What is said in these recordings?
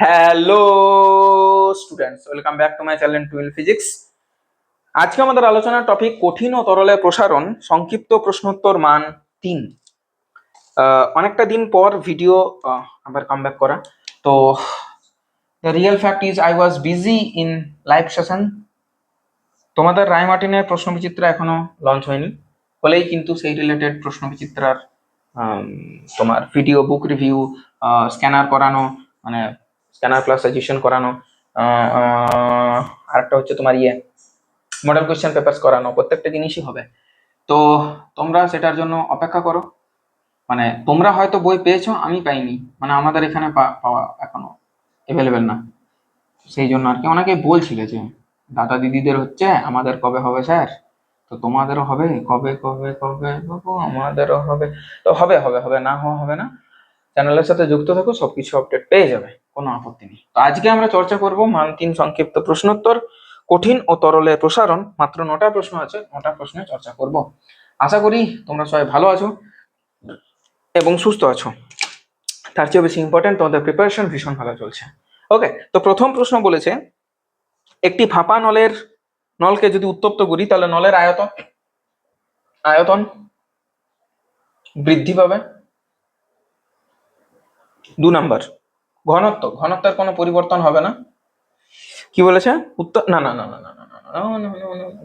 Hello students welcome back to my channel twelve physics আজকে আমাদের আলোচনার টপিক কঠিন ও তরলে প্রসারণ, সংক্ষিপ্ত প্রশ্নোত্তর মান তিন। অনেকটা দিন পর ভিডিও আবার কাম ব্যাক করা। তো the real fact is I was busy in live session তোমাদের রায় মার্টিনের প্রশ্ন বিচিত্রা এখনও লঞ্চ হয়নি। বলেই কিন্তু সেই রিলেটেড প্রশ্ন বিচিত্রার তোমার ভিডিও বুক রিভিউ স্ক্যানার করানো মানে স্ক্যানার প্লাস সাজেশন করানো আরেকটা হচ্ছে তোমার ইয়ে মডেল কোয়েশ্চেন পেপার্স করানো, প্রত্যেকটা জিনিসই হবে। তো তোমরা সেটার জন্য অপেক্ষা করো। মানে তোমরা হয়তো বই পেয়েছ, আমি পাইনি। মানে আমাদের এখানে পাওয়া এখনও অ্যাভেলেবেল না। সেই জন্য আর কি অনেকে বলছিলে যে দাদা দিদিদের হচ্ছে, আমাদের কবে হবে স্যার? তো তোমাদেরও হবে, কবে কবে কবে আমাদেরও হবে। তো হবে হবে হবে, না হওয়া হবে না। চ্যানেলের সাথে যুক্ত থাকো, সবকিছু আপডেট পেয়ে যাবে। কোনো আপত্তি নেই। তো আজকে আমরা চর্চা করব মান তিন সংক্ষিপ্ত প্রশ্নোত্তর, কঠিন ও তরলের প্রসারণ। মাত্র নটা প্রশ্ন আছে, নটা প্রশ্নে চর্চা করব। আশা করি তোমরা সবাই ভালো আছো এবং সুস্থ আছো। তার চেয়ে বেশি ইম্পর্টেন্ট তোমাদের প্রিপারেশন ভীষণ ভালো চলছে। ওকে তো প্রথম প্রশ্ন বলেছে, একটি ফাঁপা নলের, নলকে যদি উত্তপ্ত করি, তাহলে নলের আয়তন? আয়তন বৃদ্ধি পাবে। দু নাম্বার ঘনত্ব ঘনত্বের কোনো পরিবর্তন হবে না কি বলেছে উত্তর না না না না না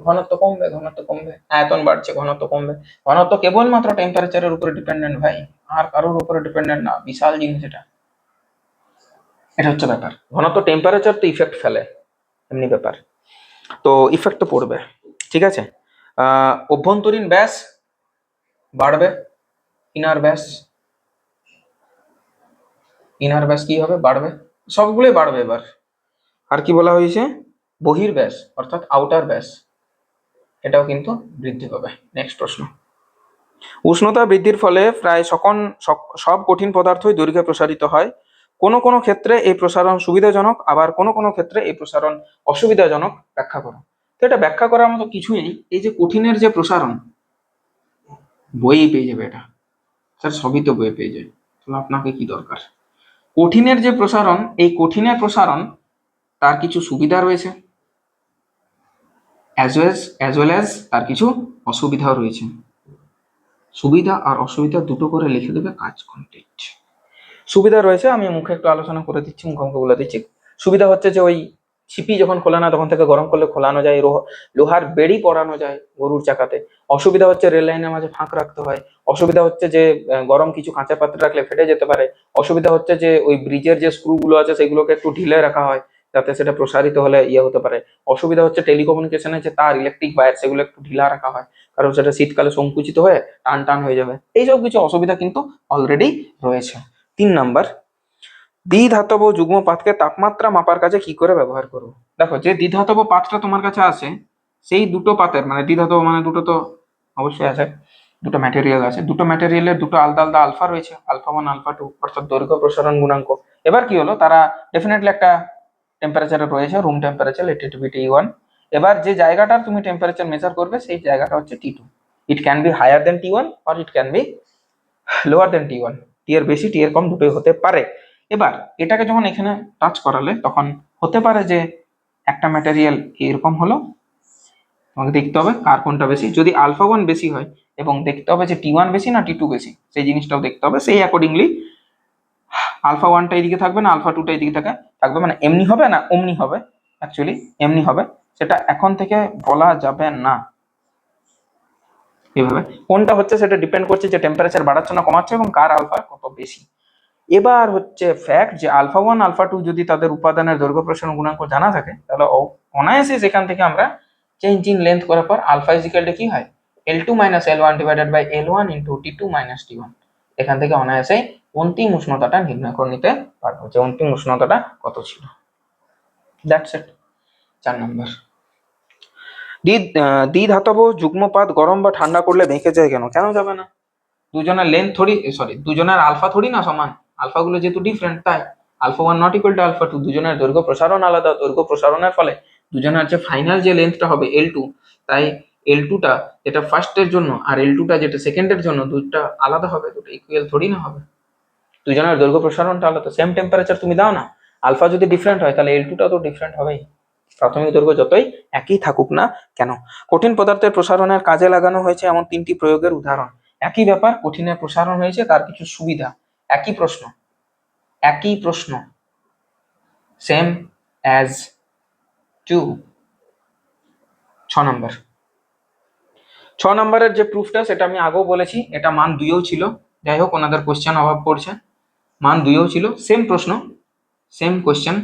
ঘনত্ব কমবে ঘনত্ব কমবে আয়তন বাড়ছে ঘনত্ব কমবে ঘনত্ব কেবলমাত্র টেম্পারেচারের উপরে ডিপেন্ডেন্ট ভাই আর কারোর উপরে ডিপেন্ডেন্ট না বিশাল জিনিস এটা এটা হচ্ছে ব্যাপার ঘনত্ব টেম্পারেচার তো ইফেক্ট ফেলে এমনি ব্যাপার তো ইফেক্ট তো পড়বে ঠিক আছে অভ্যন্তরীণ ব্যাস বাড়বে ইনার ব্যাস ইনার ব্যাস কি হবে? বাড়বে। সবগুলোই বাড়বে এবার। আর কি বলা হয়েছে? বহির ব্যাস অর্থাৎ আউটার ব্যাস। এটাও কিন্তু বৃদ্ধি পাবে। নেক্সট প্রশ্ন। উষ্ণতা বৃদ্ধির ফলে প্রায় সকন, সক- সব কঠিন পদার্থই দৈর্ঘ্যে প্রসারিত হয়। কোনো কোনো ক্ষেত্রে এই প্রসারণ সুবিধাজনক, আবার কোনো কোনো ক্ষেত্রে এই প্রসারণ অসুবিধাজনক ব্যাখ্যা করো। তো এটা ব্যাখ্যা করার মতো কিছুই নেই। এই যে কঠিনের যে প্রসারণ, বইই পেয়ে যাবে এটা। স্যার, সবই তো বইয়ে পেয়ে যায়। তাহলে আপনাকে কি দরকার? কঠিনের যে প্রসারণ, এই কঠিনের প্রসারণ, তার কিছু সুবিধা রয়েছে। As ways as well as তার কিছু অসুবিধাও রয়েছে। সুবিধা আর অসুবিধা দুটো করে লিখে দেবে কাজ কমপ্লিট সুবিধা রয়েছে, আমি মুখে একটু আলোচনা করে দিচ্ছি মুখোমুখি বলে দিচ্ছি। সুবিধা হচ্ছে যে ওই ছিপি যখন খোলা না, তখন থেকে গরম করলে খোলানো যায় লোহার বেড়ি পরানো যায় গরুর চাকাতে। অসুবিধা হচ্ছে রেল লাইনের মাঝে ফাঁক রাখতে হয়। অসুবিধা হচ্ছে যে গরম কিছু কাঁচা পাত্রে রাখলে ফেটে যেতে পারে। অসুবিধা হচ্ছে যে, ওই ব্রিজের যে স্ক্রু গুলো আছে, সেগুলোকে একটু ঢিলে রাখা হয়, যাতে সেটা প্রসারিত হলে ইয়ে হতে পারে। অসুবিধা হচ্ছে টেলিকমিউনিকেশনের যে তার ইলেকট্রিক বায়ার সেগুলো একটু ঢিলা রাখা হয়, কারণ সেটা শীতকালে সংকুচিত হয়ে টান টান হয়ে যাবে। এইসব কিছু অসুবিধা কিন্তু অলরেডি রয়েছে। তিন নাম্বার দ্বিধাতব যুগ্ম পাতকে তাপমাত্রা মাপার কাজে কি করে ব্যবহার করব? দেখো, যে দ্বিধাতব পাতটা তোমার কাছে আছে, সেই দুটো পাতের মানে দ্বিধাতব মানে দুটো তো অবশ্যই আছে, দুটো ম্যাটেরিয়াল আছে, দুটো ম্যাটেরিয়ালের দুটো আলাদা আলাদা আলফা রয়েছে আলফা ওয়ান আলফা টু অর্থাৎ দৈর্ঘ্য, প্রসারণ, গুণাঙ্ক। এবার কি হলো, তারা ডেফিনেটলি একটা টেম্পারেচারে রয়েছে রুম টেম্পারেচার এটি টু বি টি ওয়ান এবার যে জায়গাটার তুমি টেম্পারেচার মেজার করবে, সেই জায়গাটা হচ্ছে T two it can be higher than T one R it can be lower than T one T এর বেশি টি এর কম দুটোই হতে পারে। এবার এটাকে যখন এখানে টাচ করালে তখন হতে পারে যে একটা ম্যাটেরিয়াল এরকম হলো। তোমাকে দেখতে হবে কার কোনটা বেশি। যদি আলফা ওয়ান বেশি হয় এবং দেখতে হবে যে টি ওয়ান বেশি না টি টু বেশি, সেই জিনিসটাও দেখতে হবে। সেই অ্যাকর্ডিংলি আলফা ওয়ানটা এইদিকে থাকবে না আলফা টুটা এইদিকে থাকে থাকবে। মানে এমনি হবে না অমনি হবে অ্যাকচুয়ালি এমনি হবে। সেটা এখন থেকে বলা যাবে না। এভাবে কোনটা হচ্ছে সেটা ডিপেন্ড করছে যে টেম্পারেচার বাড়াচ্ছে না কমাচ্ছে এবং কার আলফা কত বেশি। এবার হচ্ছে ফ্যাক্ট যে আলফা ওয়ান আলফা টু যদি তাদের উপাদানের দৈর্ঘ্য প্রসারণ গুণাঙ্ক জানা থাকে, তাহলে অনায়াসে সেখান থেকে আমরা চেঞ্জ ইন লেন্থ করার পর আলফা ইজিক্যালটা কি হয়? L two minus L one divided by L one into T two minus T one এখান থেকে অনায়াসে অন্তিম উষ্ণতাটা নির্ণয় করে নিতে পারব যে অন্তিম উষ্ণতাটা কত ছিল। দ্যাটস ইট চার নম্বর। দ্বি দ্বিধাতব যুগ্মপাত গরম বা ঠান্ডা করলে বেঁকে যায় কেন? কেন যাবে না? দুজনের লেন্থ থোড়ি সরি দুজনের আলফা থোড়ি না সমান? আলফা গুলো যেহেতু ডিফারেন্ট তাই alpha one not equal to alpha two দুজনের দৈর্ঘ্য প্রসারণ আলাদা, দৈর্ঘ্য প্রসারণের ফলে দুজনের যে ফাইনাল যে লেন্থটা হবে এল টু তাই এল টুটা যেটা ফার্স্টের জন্য আর এল টুটা যেটা সেকেন্ডের জন্য দুটো আলাদা হবে, দুটো ইকুয়াল থোড়ি না হবে। দুজনের দৈর্ঘ্য প্রসারণটা আলাদা সেম টেম্পারেচার তুমি দাও না, আলফা যদি ডিফারেন্ট হয়, তাহলে এল টুটাও তো ডিফারেন্ট হবেই। প্রাথমিক দৈর্ঘ্য যতই একই থাকুক না কেন? কঠিন পদার্থের প্রসারণের কাজে লাগানো হয়েছে এমন তিনটি প্রয়োগের উদাহরণ। একই ব্যাপার, কঠিনের প্রসারণ হয়েছে, তার কিছু সুবিধা। একই প্রশ্ন একই প্রশ্ন সেম অ্যাজ টু ছ নম্বর ছ নম্বরের যে প্রুফটা সেটা আমি আগেও বলেছি, এটা মান দুইও ছিল। যাই হোক, ওনাদের কোশ্চেন অভাব পড়ছে। মান দুইও ছিল। সেম প্রশ্ন সেম কোশ্চেন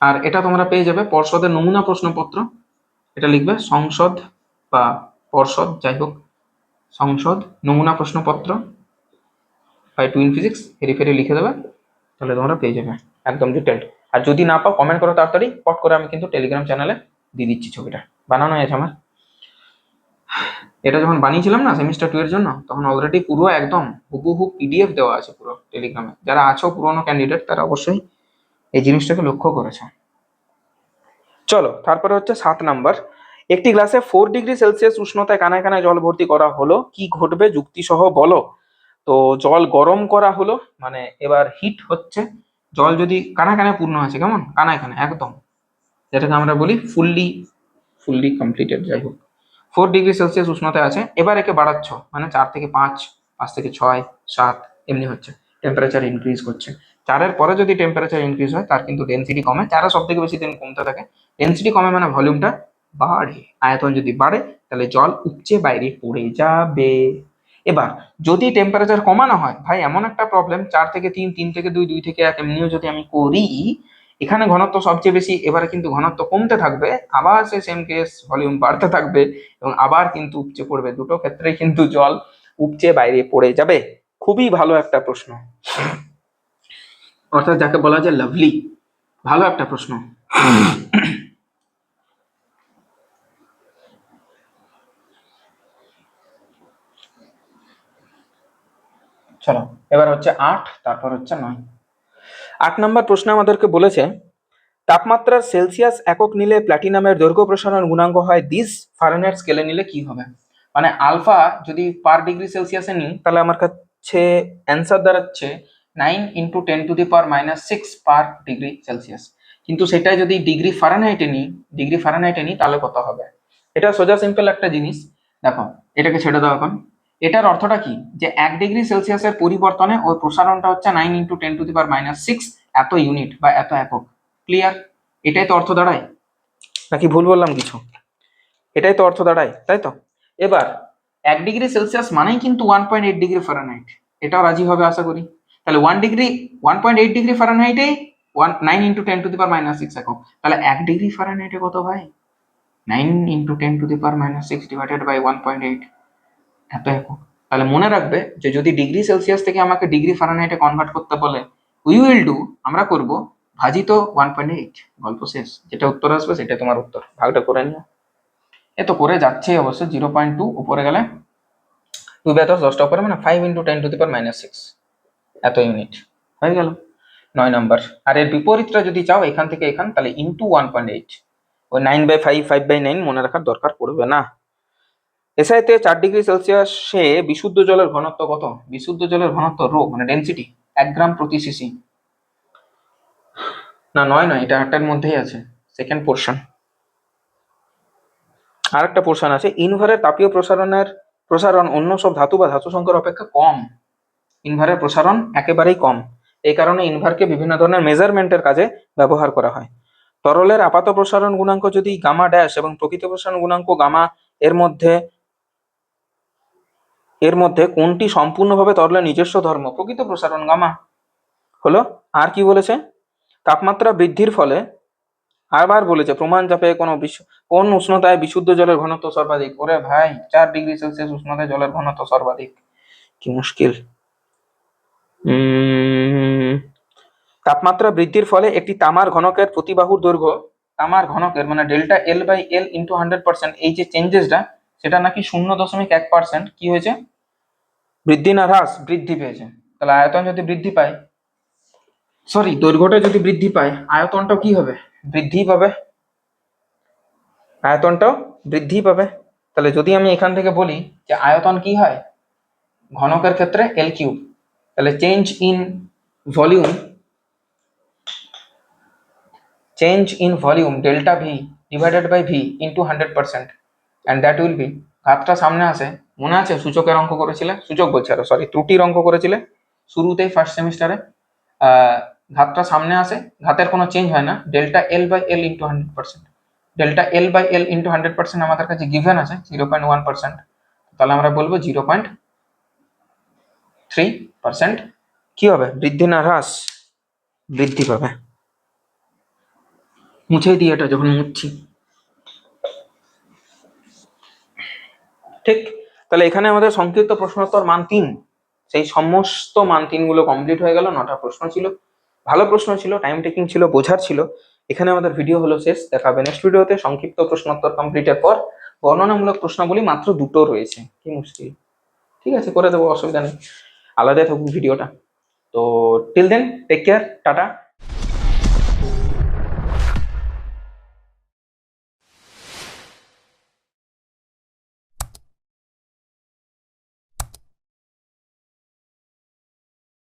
আর এটা তোমরা পেয়ে যাবে পর্ষদের নমুনা প্রশ্নপত্র। এটা লিখবে সংসদ বা পর্ষদ, যাই হোক, সংসদ নমুনা প্রশ্নপত্র। বাই টুইন ফিজিক্স হেরি ফেরি লিখে দেবে, তাহলে তোমরা পেয়ে যাবে, একদম ডিটেলড আর যদি না পাও কমেন্ট করো তাড়াতাড়ি, পট করে আমি কিন্তু টেলিগ্রাম চ্যানেলে দিয়ে দিচ্ছি ছবিটা। বানানো আছে আমার। এটা যখন বানিয়েছিলাম না সেমিস্টার টু এর জন্য, তখন অলরেডি পুরো একদম হুবহু পিডিএফ দেওয়া আছে পুরো টেলিগ্রামে যারা আছো পুরোনো ক্যান্ডিডেট তারা অবশ্যই এই জিনিসটাকে লক্ষ্য করেছে। চলো, তারপরে হচ্ছে সাত নাম্বার। একটি গ্লাসে ফোর ডিগ্রি সেলসিয়াস উষ্ণতায় কানায় কানায় জল ভর্তি করা হলো। কি ঘটবে যুক্তি সহ বলো। তো জল গরম করা হলো মানে এবার হিট হচ্ছে। জল যদি কানা কানায় পূর্ণ আছে কেমন? কানায় কানায় একদম। যেটাকে আমরা বলি ফুললি ফুললি কমপ্লিটেড যাই হোক। ফোর ডিগ্রি সেলসিয়াস উষ্ণতায় আছে। এবার একে বাড়াচ্ছ মানে চার থেকে পাঁচ পাঁচ থেকে ছয়, সাত, এমনি হচ্ছে। টেম্পারেচার ইনক্রিজ করছে। চারের পরে যদি টেম্পারেচার ইনক্রিজ হয়, তার কিন্তু ডেন্সিটি কমে। চারে সব থেকে বেশি দিন কমতে থাকে। ডেন্সিটি কমে মানে ভলিউমটা বাড়ে। আয়তন যদি বাড়ে, তাহলে জল উপচে বাইরে পড়ে যাবে। এবার, যদি টেম্পারেচার কমানো হয়, ভাই, এমন একটা প্রবলেম চার থেকে তিন তিন থেকে দুই দুই থেকে এক, এমনিও যদি আমি করি, এখানে ঘনত্ব সবচেয়ে বেশি, এবারে কিন্তু ঘনত্ব কমতে থাকবে, আবার সেই সেম কেস ভলিউম বাড়তে থাকবে, এবং আবার কিন্তু উপচে পড়বে। দুটো ক্ষেত্রে কিন্তু জল উপচে বাইরে পড়ে যাবে। খুবই ভালো একটা প্রশ্ন। অর্থাৎ যাকে বলা যায় লাভলি ভালো একটা প্রশ্ন। চলো, এবার হচ্ছে আট, তারপর হচ্ছে নয়। আট নম্বর প্রশ্ন আমাদেরকে বলেছে, তাপমাত্রার সেলসিয়াস একক নিলে প্ল্যাটিনামের দৈর্ঘ্য প্রসারণ গুণাঙ্ক হয় দিস ফারেনহাইট স্কেলে নিলে কি হবে? মানে আলফা যদি পার ডিগ্রি সেলসিয়াসে নিই, তাহলে আমার কাছে অ্যান্সার দাঁড়াচ্ছে nine into ten to the power minus six per degree Celsius কিন্তু সেটাই যদি ডিগ্রি ফারেনহাইটে নিই ডিগ্রি ফারেনহাইটে নিই, তাহলে কত হবে? এটা সোজা সিম্পল একটা জিনিস। দেখো, এটাকে ছেড়ে দাও এখন। এটার অর্থটা কি? যে এক ডিগ্রি সেলসিয়াসের পরিবর্তনে ওই প্রসারণটা হচ্ছে nine into ten to the power minus six এত ইউনিট বা এত একক। ক্লিয়ার এটাই তো অর্থ দাঁড়ায়। নাকি ভুল বললাম কিছু? এটাই তো অর্থ দাঁড়ায়, তাই তো? এবার, এক ডিগ্রি সেলসিয়াস মানেই কিন্তু one point eight degree Fahrenheit এটাও রাজি হবে আশা করি। তাহলে one degree one point eight degree ফারেনহাইটে one nine into ten to the power minus six একক। তাহলে এক ডিগ্রি ফারেনহাইটে কত ভাই? Nine into ten to the power minus six divided by one point eight এত একক তাহলে মনে রাখবে যে যদি ডিগ্রি সেলসিয়াস থেকে আমাকে ডিগ্রি ফারেনহাইটে কনভার্ট করতে বলে উই উইল ডু আমরা করব, ভাজিত ওয়ান পয়েন্ট এইট গল্প শেষ। যেটা উত্তর আসবে সেটা তোমার উত্তর। ভাগটা করে নিও। এ তো করে যাচ্ছে অবশ্য জিরো পয়েন্ট টু উপরে গেলে টু বাই দশ, দশটা উপরে মানে five into ten to the power minus six এত ইউনিট হয়ে গেল। নয় নম্বর আর এর বিপরীতটা যদি চাও এখান থেকে এখান, তাহলে ইন্টু ওয়ান পয়েন্ট এইট ওই nine by five five by nine মনে রাখার দরকার পড়বে না। এসআইতে চার ডিগ্রি সেলসিয়াসে বিশুদ্ধ জলের ঘনত্ব কত? বিশুদ্ধ জলের ঘনত্ব রো মানে ডেন্সিটি এক গ্রাম প্রতি সিসি না, নয় নয়, এটা আটটার মধ্যেই আছে সেকেন্ড পোর্শন আর একটা পোর্শন আছে ইনভারের তাপীয় প্রসারণের প্রসারণ অন্য সব ধাতু বা ধাতু সংখ্যার অপেক্ষা কম। ইনভারের প্রসারণ একেবারেই কম। এই কারণে ইনভারকে বিভিন্ন ধরনের মেজারমেন্টের কাজে ব্যবহার করা হয়। তরলের আপাত প্রসারণ গুণাঙ্ক যদি গামা ড্যাশ এবং প্রকৃত প্রসারণ গুণাঙ্ক গামা এর মধ্যে এর মধ্যে কোনটি সম্পূর্ণভাবে তরলের নিজস্ব ধর্ম? প্রকৃত প্রসারণ, গামা। হলো, আর কি বলেছে? তাপমাত্রা বৃদ্ধির ফলে আবার বলেছে, প্রমাণ চাপে কোনো বিশ্ব কোন উষ্ণতায় বিশুদ্ধ জলের ঘনত্ব সর্বাধিক? ওরে ভাই, চার ডিগ্রি সেলসিয়াস উষ্ণতায় জলের ঘনত্ব সর্বাধিক। কি মুশকিল। তাপমাত্রা বৃদ্ধির ফলে একটি তামার ঘনকের প্রতিবাহুর দৈর্ঘ্য, তামার ঘনকের মানে delta L by L into hundred percent, এই যে চেঞ্জেসটা সেটা নাকি শূন্য দশমিক এক পার্সেন্ট কি হয়েছে? বৃদ্ধি না হ্রাস, বৃদ্ধি পেয়েছে। তাহলে আয়তন যদি বৃদ্ধি পায় সরি দৈর্ঘ্যটা যদি বৃদ্ধি পায়, আয়তনটাও কি হবে? বৃদ্ধি পাবে। আয়তনটাও বৃদ্ধি পাবে। তাহলে যদি আমি এখান থেকে বলি যে আয়তন কি হয়? ঘনকের ক্ষেত্রে এল কিউব তাহলে change in volume change in volume delta V divided by V into hundred percent and that will be ঘাতটা সামনে আসে, মনে আছে? সূচকের অঙ্ক করেছিলে? সূচক বলছে আরও সরি ত্রুটির অঙ্ক করেছিলে? শুরুতেই ফার্স্ট সেমিস্টারে ঘাতটা সামনে আসে, ঘাতের কোনো চেঞ্জ হয় না delta L by L into hundred percent delta L by L into hundred percent আমাদের কাছে গিভেন আছে জিরো পয়েন্ট ওয়ান পার্সেন্ট তাহলে আমরা বলব জিরো পয়েন্ট থ্রি পার্সেন্ট কি হবে? বৃদ্ধি না হ্রাস, বৃদ্ধি পাবে। মুছে দিই এটা, যখন মুছছি। ঠিক? তাহলে এখানে আমাদের সংক্ষিপ্ত প্রশ্নোত্তর মান তিন। সেই সমস্ত মান তিনগুলো কমপ্লিট হয়ে গেল, নটা প্রশ্ন ছিল। ভালো প্রশ্ন ছিল টাইম টেকিং ছিল, বোঝার ছিল। এখানে আমাদের ভিডিও হলো শেষ দেখা হবে নেক্সট ভিডিওতে সংক্ষিপ্ত প্রশ্নোত্তর কমপ্লিটের পর বর্ণনামূলক প্রশ্নাবলী মাত্র দুটো রয়েছে। কি মুশকিল। ঠিক আছে, করে দেবো, অসুবিধা নেই। আলাদা থাকুক ভিডিওটা তো till then take care ta-ta.